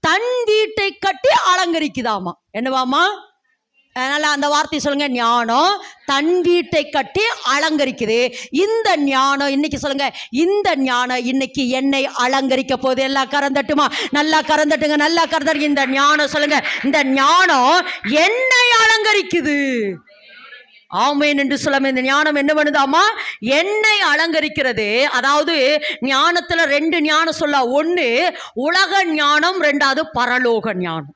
தன் வீட்டை கட்டி அலங்கரிக்குதாமா. என்னவாமா? அதனால அந்த வார்த்தை சொல்லுங்க ஞானம். தன் வீட்டை கட்டி அலங்கரிக்குது. இந்த ஞானம் இன்னைக்கு சொல்லுங்க இந்த ஞானம் இன்னைக்கு என்னை அலங்கரிக்க போகுது. எல்லாம் கறந்தட்டுமா நல்லா கறந்தட்டுங்க நல்லா கறந்தட்டு இந்த ஞானம் சொல்லுங்க இந்த ஞானம் என்னை அலங்கரிக்குது. ஆமேன் என்று சொல்லாம. இந்த ஞானம் என்ன பண்ணுதாமா என்னை அலங்கரிக்கிறது. அதாவது ஞானத்துல ரெண்டு ஞானம் சொல்ல ஒன்று உலக ஞானம் ரெண்டாவது பரலோக ஞானம்.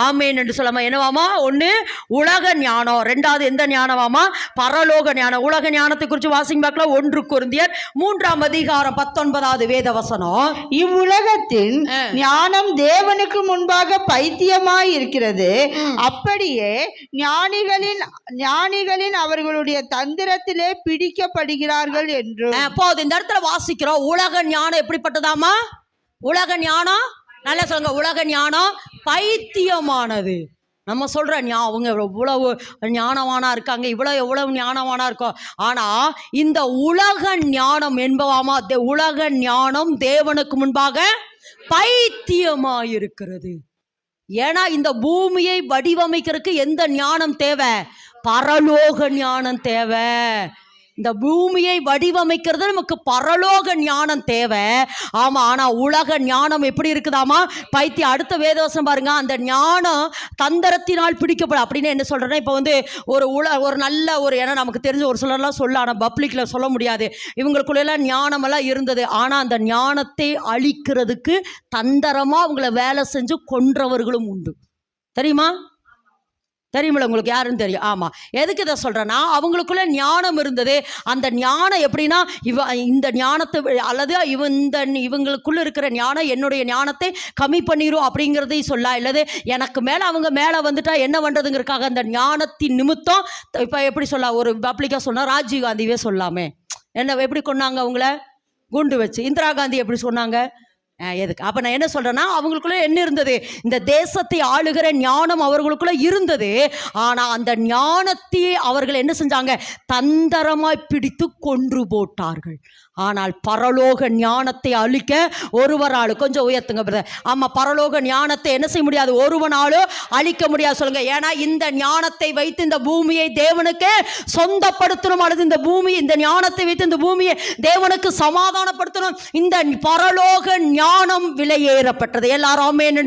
ஆமேன் என்று சொல்லாம? என்னவாமா? ஒண்ணு உலக ஞானம். ரெண்டாவது எந்த ஞானமாமா பரலோக ஞானம். உலக ஞானத்தை குறித்து வாசிங் பார்க்கலாம். ஒன்று குருந்தியர் மூன்றாம் அதிகாரம் பத்தொன்பதாவது வேத வசனம் இவ்வுலகத்தின். ஞானம் தேவனுக்கு முன்பாக பைத்தியமாய் இருக்கிறது. அப்படியே ஞானிகளின் ஞானிகளின் அவர்களுடைய தந்திரத்திலே பிடிக்கப்படுகிறார்கள் என்றும் அஹ் போது இந்த இடத்துல வாசிக்கிறோம். உலக ஞானம் எப்படிப்பட்டதாமா உலக ஞானம் நல்லா சொல்லுங்க உலக ஞானம் பைத்தியமானது. நம்ம சொல்கிற ஞா அவங்க இவ்வளவு ஞானவானா இருக்காங்க இவ்வளோ எவ்வளவு ஞானவானா இருக்கோம் ஆனால் இந்த உலக ஞானம் என்பவாமா தே- உலக ஞானம் தேவனுக்கு முன்பாக பைத்தியமாக இருக்கிறது ஏன்னா இந்த பூமியை வடிவமைக்கிறதுக்கு எந்த ஞானம் தேவை? பரலோக ஞானம் தேவை. இந்த பூமியை வடிவமைக்கிறது நமக்கு பரலோக ஞானம் தேவை. ஆமா ஆனா உலக ஞானம் எப்படி இருக்குதாமா? பைத்தியம் அடுத்த வேதவசம் பாருங்க. அந்த ஞானம் தந்திரத்தினால் பிடிக்கப்படும். அப்படின்னு என்ன சொல்றேன்னா இப்போ வந்து ஒரு உல ஒரு நல்ல ஒரு ஏன்னா நமக்கு தெரிஞ்ச ஒரு சிலர்லாம் சொல்ல ஆனால் பப்ளிக்கில் சொல்ல முடியாது. இவங்களுக்குள்ளெல்லாம் ஞானமெல்லாம் இருந்தது. ஆனால் அந்த ஞானத்தை அழிக்கிறதுக்கு தந்திரமா அவங்கள வேலை செஞ்சு கொன்றவர்களும் உண்டு. தெரியுமா? தெரியுமில்ல உங்களுக்கு யாருன்னு தெரியும். ஆமாம் எதுக்கு இதை சொல்கிறேன்னா அவங்களுக்குள்ள ஞானம் இருந்தது. அந்த ஞானம் எப்படின்னா இவ இந்த ஞானத்தை அல்லது இவ இந்த இவங்களுக்குள்ள இருக்கிற ஞானம் என்னுடைய ஞானத்தை கம்மி பண்ணிடும் அப்படிங்கிறதையும் சொல்ல. இல்லது எனக்கு மேலே அவங்க மேலே வந்துட்டா என்ன பண்ணுறதுங்கிறக்காக அந்த ஞானத்தின் நிமித்தம் இப்போ எப்படி சொல்ல ஒரு பப்ளிக்காக சொன்னால் ராஜீவ் காந்தியே சொல்லாமே. என்ன எப்படி கொண்டாங்க அவங்கள? குண்டு வச்சு. இந்திரா காந்தி எப்படி சொன்னாங்க? எதுக்கு? அப்போ நான் என்ன சொல்கிறேன்னா அவங்களுக்குள்ள என்ன இருந்தது? இந்த தேசத்தை ஆளுகிற ஞானம் அவர்களுக்குள்ள இருந்தது. ஆனால் அந்த ஞானத்தை அவர்கள் என்ன செஞ்சாங்க? தந்தரமாய் பிடித்து கொன்று போட்டார்கள். ஆனால் பரலோக ஞானத்தை அழிக்க ஒருவரால் கொஞ்சம் உயர்த்துங்க பிரதர் ஆமாம் பரலோக ஞானத்தை என்ன செய்ய முடியாது? ஒருவனாலும் அழிக்க முடியாது சொல்லுங்க. ஏன்னா இந்த ஞானத்தை வைத்து இந்த பூமியை தேவனுக்கு சொந்தப்படுத்தணும். அல்லது இந்த பூமி இந்த ஞானத்தை வைத்து இந்த பூமியை தேவனுக்கு சமாதானப்படுத்தணும். இந்த பரலோக ஞான ஞானம் விலையேறப்பட்டது. எல்லாரும் என்று